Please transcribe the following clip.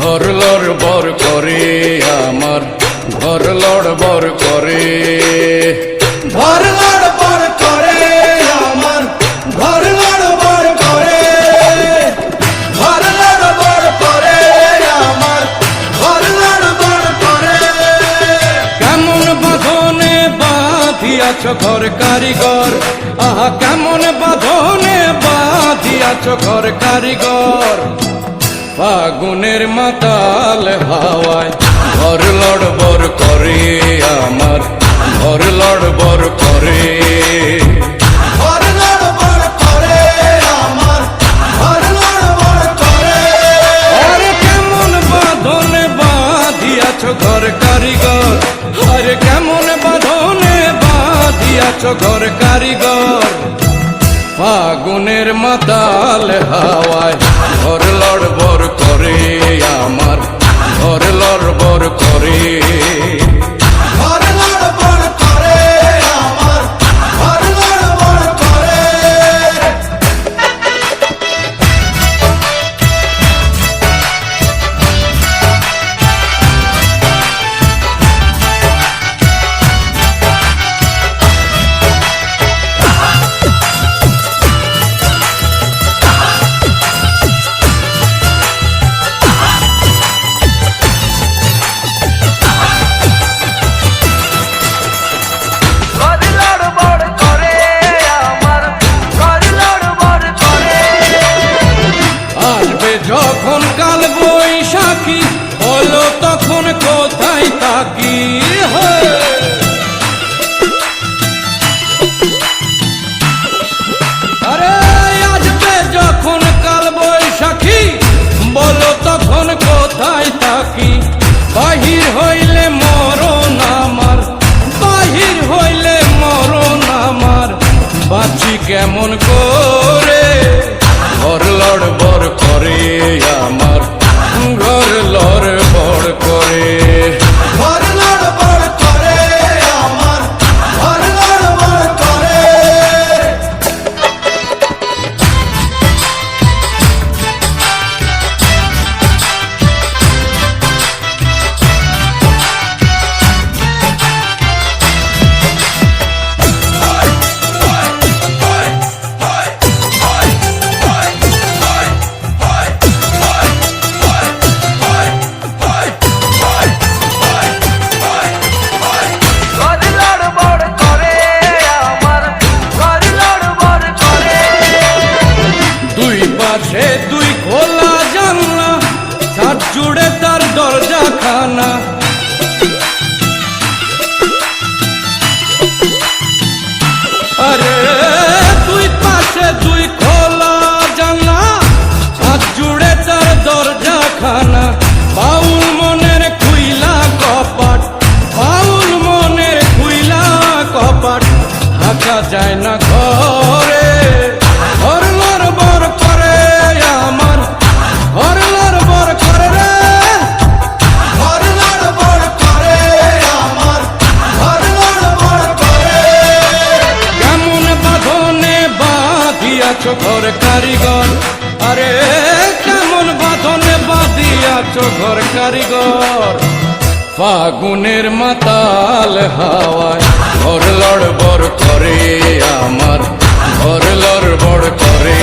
ঘর লড় বর করে আমার ঘর লড় বর করে। ঘর লড়বড় করে আমার ঘর লড়বড় করে। ঘর লড়বড় করে আমার ঘর লড়বড় করে। কেমন বাঁধনে বাঁধিয়াছ ঘর কারিগর? আহা কেমন বাঁধনে বাঁধিয়াছ ঘর কারিগর? ফাগুনের মাতাল হাওয়ায় ঘর লড়বর করে আমার ঘর লড়বর করে। ঘর কারিগর? আরে কেমন বাঁধনে বাঁধিয়াছ ঘর কারিগর? ফাগুনের মাতাল হাওয়ায় ঘর লড়বর করে আমার। বাহির হইলে মরণ আমার বাহির হইলে মরণ আমার। বাঁচি কেমন করে হাঁকা যায় না ঘরে। ঘর লড়বড় করে আমার। আমার। ঘর কারিগর। আরে, কেমন বাঁধনে বাঁধিয়াছ ঘর কারিগর। ফাগুনের মাতাল হাওয়ায় ঘর লড়বড় করে আমার ঘর লড়বড় করে।